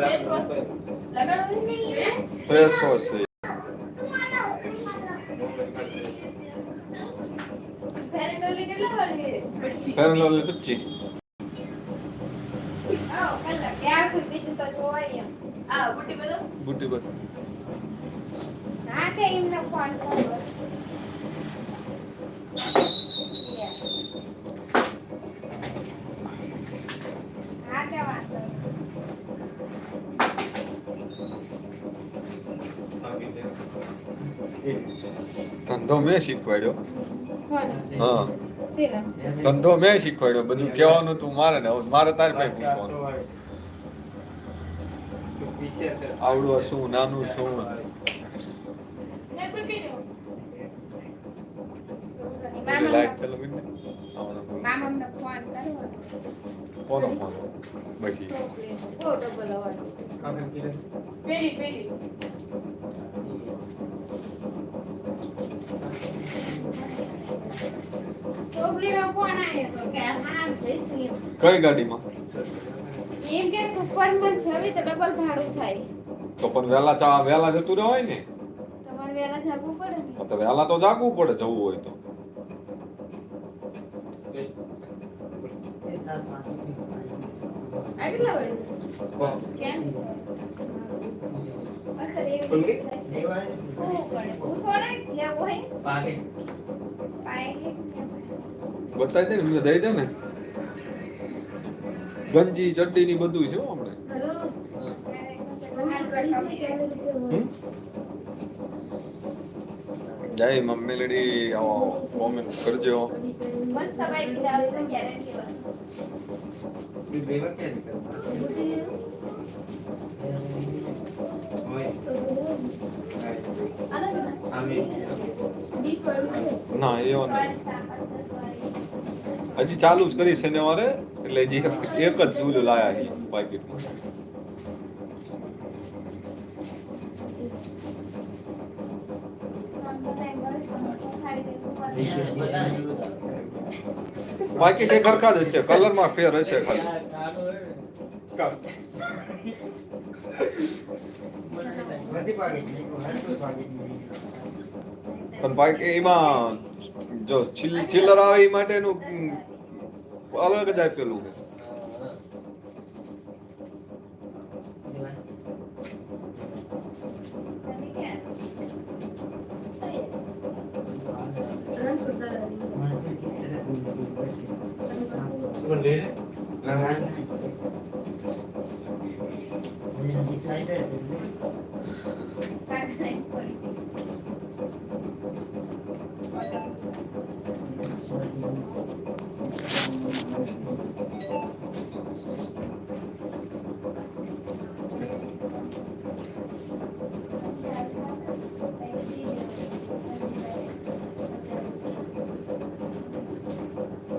Face wash લગાડો ને? Fresh sauce છે ફેર એન્ડ લવલી કેટલા વાળી છે? ફેર લવલી પચી આવો, કલાક. ક્યાં સુધી બીજું તો જોવાય એમ. આ, બુટ્ટી બોલો. બુટી બટ હા, તે એમને ફોન કરો. હા, તે વાંધો નહીં. ધંધો મેં શીખવાડ્યો? હા. ધંધો મેં શીખવાડ્યો. બધું કહેવાનું તું મારે ને હવે મારે તારે કઈ પૂછવાનું. આવડું શું નાનું શું ને પૂછી દો. પેલી લાઈટ ચાલુ કરી ને આવડો મામાને ફોન કરવો. કોનો ફોન? અવાજ. પેલી, પેલી. કઈ ગાડીમાં? એમ કે સુપરમાં તો ડબલ ભાડું થાય. તો પણ વહેલા ચા વહેલા જતું રહેવાય ને? તમારે વહેલા જાગવું પડે તો વહેલા તો જાગવું પડે જવું હોય તો. બતાવી દે ને દઈ દે ને. ગંજી ચડ્ડી ની બધું છે હો આપણે? જય મમ્મી લેડી આવો કોમેન્ટ કરજો મસ્ત બાઈક આવશે ગેરંટી વીસ ના એવો નહીં. હજી ચાલુ જ કરી શનિવારે એટલે હજી એક જ ઓલું લાયા છે પાકીટમાં. પાકીટ કઈ ખરખા જ હશે, કલરમાં ફેર હશે પણ બાકી એમાં જો ચિલ- ચિલ્લર આવે એ માટેનું અલગ જ આપેલું છે આટલા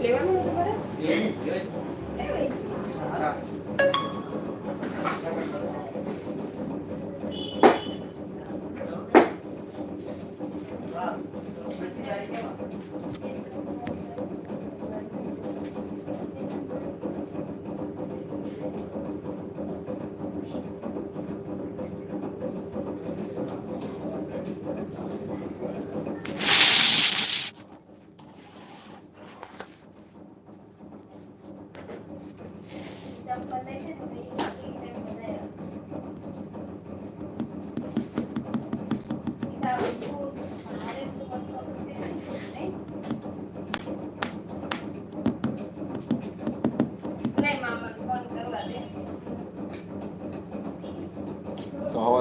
લેવાનું હતું બરાબર? લેવાય. ચંપલ લઈ છે ને એ ટાઈમ બધા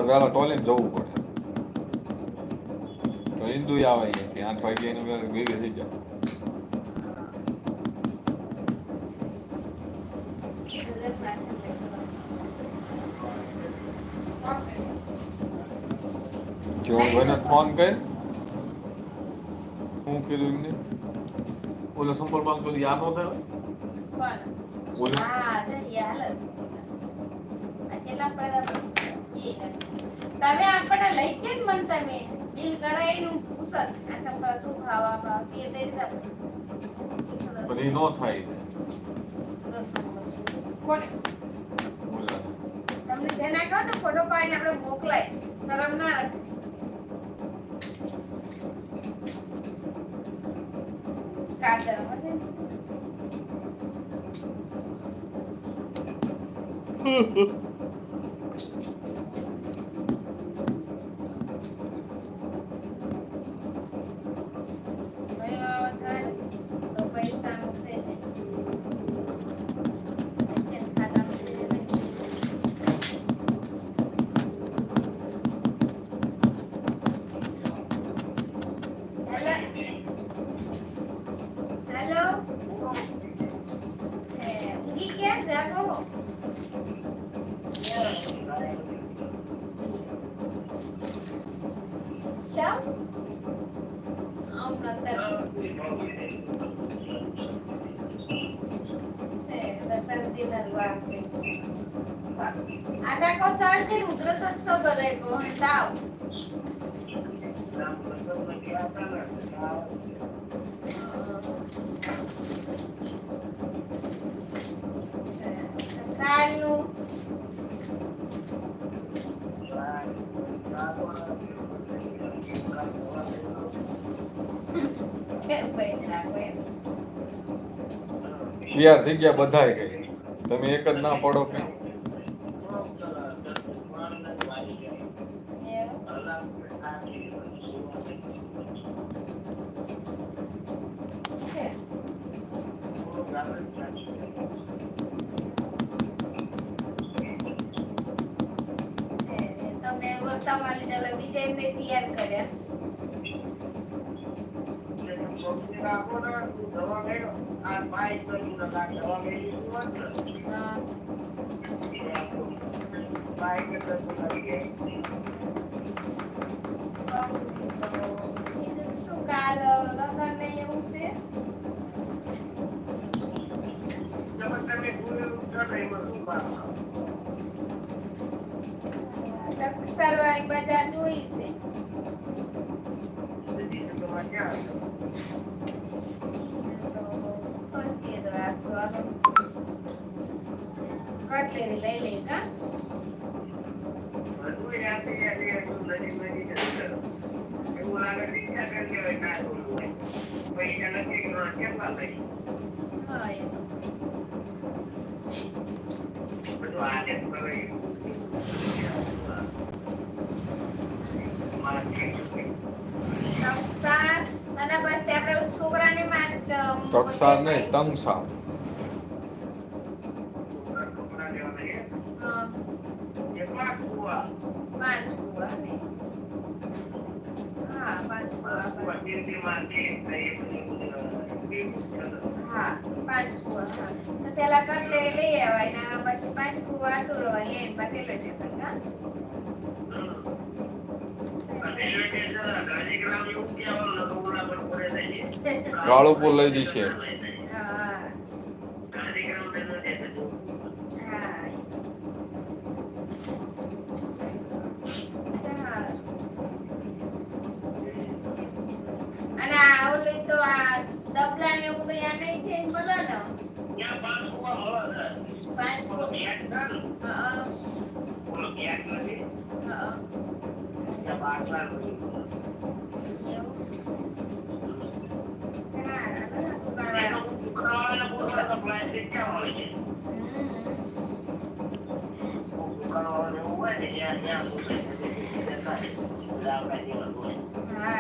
તો વહેલા ટોયલેટ જવું પડે. તો હિન્દુ આવે અહીંયાથી આઠ વાગે એનું ભેગી થઈ જાવ જો ભાઈને ફોન કર હું કીધું એમને? ઓલો સંપર્કમાં કોઈ યાદ નહોતા ઓલો તમે આપણને લઈ છે મન તમે. બિલ કરાવીનું પૂછત આ સંપર્ક શું ખાવા ભાવ એ દઈ પણ એ નો થાય કોને? તમને જે ના કહો તો ફોટો પાડીને આપણે મોકલાય. શરમ ના આવે. કાઢ દેવા માટે. ભાઈ આવા થાય તો પૈસા નું થઈ જાય ખાતામાં થઈ જાય. હેલો હે ઊંઘી ગયા જાગો શામ હમણાં તક છે શરદી દરવા છે આટા tem કાલનું કેવું કરી રાખો એમ. તૈયાર થઈ ગયા બધા કઈ. તમે એક જ ના પડો કે એવું છે તમે તમારી ચાલો બીજા એમને તૈયાર કર્યા. શું કાલ લગન ને એવું છે ટક્સર વાળી બજાર જોઈ છે તો ફસી તો રાખશો હાલો કટલેરી લઈ લઈ કા તંગસા હા, પાંચ કુવા ને હા પાંચ કુવા હા પાંચ કુવા તો પેલા કટલે લઈ આવાય ને પછી પાંચ કુવા આતુર હે? પછી રેલવે સ્ટેશન કા કાળુપુર લઈ જશે હા હા હા. અને આ ઓલું તો આ ડબલા ને એવું કઈ આ નહીં છે ને બોલો ને પાંચ કુવા હા હા એવું હા હા હા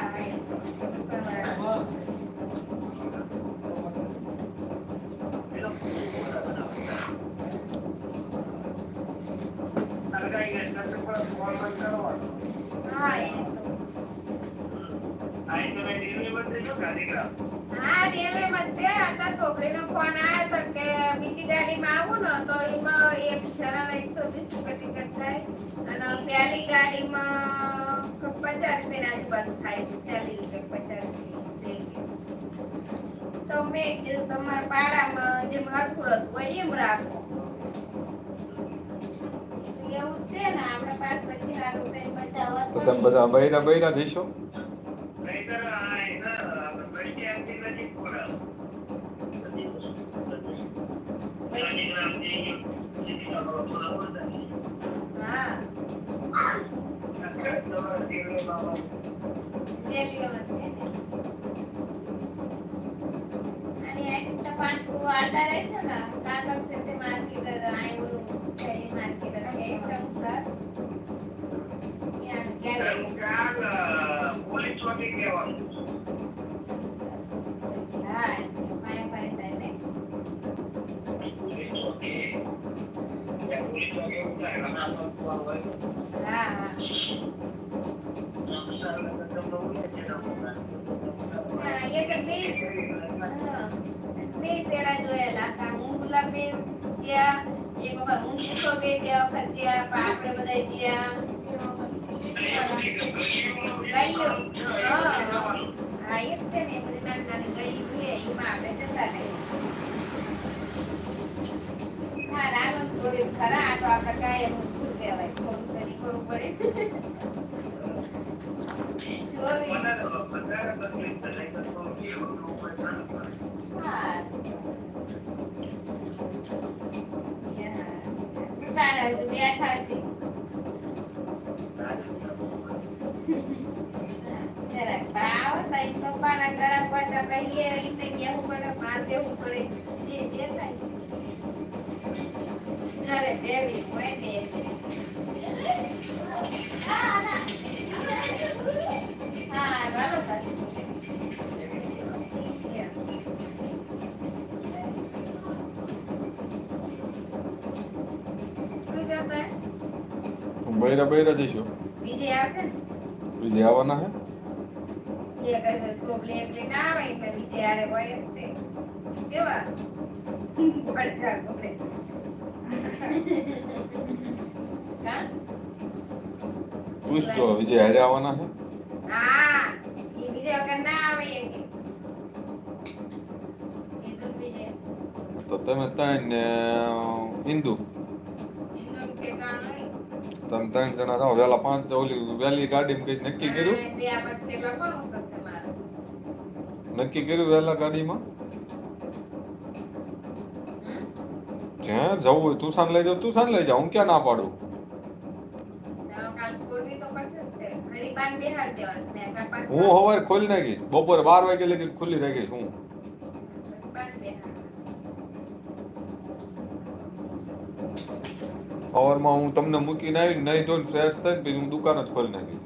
હા એ તો. હા રેલવે મધ્ય હતા છોકરીનો ફોન આવ્યો તો કે બીજી ગાડીમાં આવું ને તો એમાં એક જણાનો એકસો વીસ રૂપિયા ટિકિટ થાય. અને પહેલી ગાડીમાં પચાસ રૂપિયા આજુબાજુ થાય છે ચાલીસ રૂપિયા પચાસ રૂપિયા તો મેં કીધું તમારા પાડામાં જેમ હરખું હતું હોય એમ રાખો. એવું જ છે ને આપણે પાંચ પછી થઈને બચાવવા તમે બધા બૈરા બૈરા જઈશો હા રેલીઓમાં છે ને. અને અહીંથી તો પાછું આડા રહેશે ને કાંકર સિટી માર્કેટ અહીં ઓલું છે એ માર્કેટ એકદમ સર ત્યાં ગેલેરી પોલીસ ચોકી કહેવાનું હા ફાઇન ફાઇન થાય ને પોલીસ ચોકી ત્યાં પોલીસ ચોકી એવું થાય ઘણા લોકો હોય હા હા હા એ તો બે હા. બે શેરા જોયેલા હતા ગયા એક વખત હું કિશો બે ગયા વખત ગયા આપણે બધા ગયા ગયું હા હા એ જ છે ને બધી નાની નાની ગયું છે એમાં આપણે જતા રહીએ. હા ખરા આ તો આપણે કાંઈ શું કહેવાય થોડું કરી કરવું પડે. જોવી. છે જરાક ભાવ થાય પપ્પાના ગરમ પડતા કહીએ એટલે કેવું પડે પડે. જે થાય ઘરે બેવી હોય ને હા ચાલો તારે. યા. શું કરતા બૈરા બૈરા જઈશું? બીજે આવશે ને? બીજે આવવાના હે? એ કહે સોબલે એટલે ના આવે એટલે બીજે આરે હોય તે. પડકાર પૂછ વિજય હારે આવવાના હે? હા એ બીજે વગર ના આવે કે. કીધું ને બીજે. તો તમે ત્રણ ને હિન્દુ? તમે ત્રણ જણા જાઓ. વેલા પાંચ ઓલી વેલી ગાડી કઈ નક્કી કર્યું? નક્કી કર્યું વહેલા ગાડીમાં? જ્યાં જવું હોય? તુસાન લઈ જાવ તુસાન લઈ જાવ હું ક્યાં ના પાડું? હું સવારે ખોલી નાખીશ. બપોરે બાર વાગે લગી ખુલ્લી રાખીશ. હું બસ બાર બેહાડ. સવારમાં હું તમને મૂકીને આવી નહીં ધોઈને ફ્રેશ થઈને પછી હું દુકાન જ ખોલી નાખી.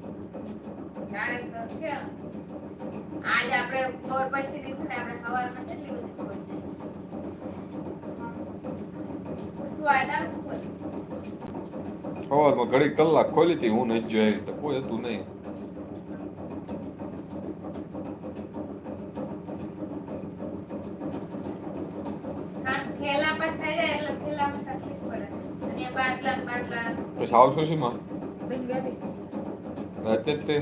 સવારમાં ઘડી કલાક ખોલી હતી હું નહીં જોઈ તો કોઈ હતું નહીં હા, થેલા પર થઈ જાય એટલે થેલામાં તકલીફ પડે. અને આ બાટલા ને બાટલા છો આવશો શીમાં રાતે જ તે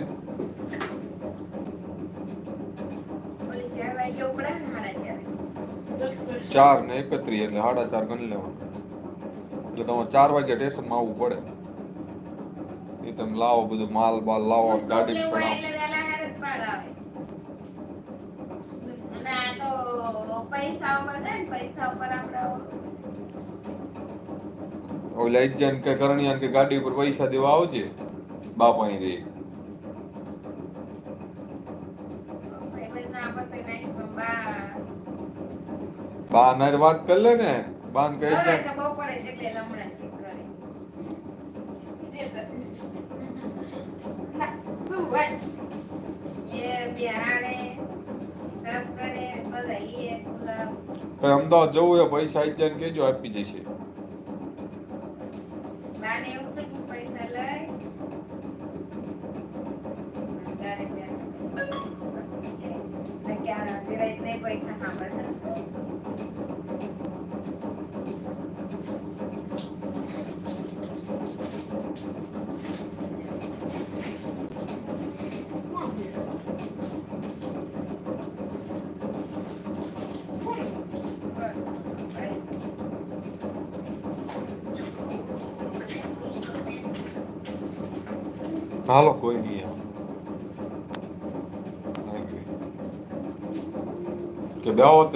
ચાર ને એકત્રી એટલે સાડા ચાર ગણી લેવાના. એટલે તમારે ચાર વાગે સ્ટેશનમાં આવવું પડે. એ તમે લાવો બધું માલ બાલ લાવો ગાડી ચડાવો પૈસા ઉપર ને પૈસા ઉપર આપણે ઓલા જણ કે કરણિયાન કે ગાડી ઉપર પૈસા દેવા આવજે. બાપ અહીં રે બા નાર વાત કરી લે ને. બાન કહી દે. એ અમદાવાદ જવું હોય પૈસા જણ કેજો આપી જશે. બાને એવું છે કે પૈસા લઈ તારે બે- અડધી રાત નહીં પૈસા સાંભળતા હાલો કોઈ નહીં એમ. કે બે હોત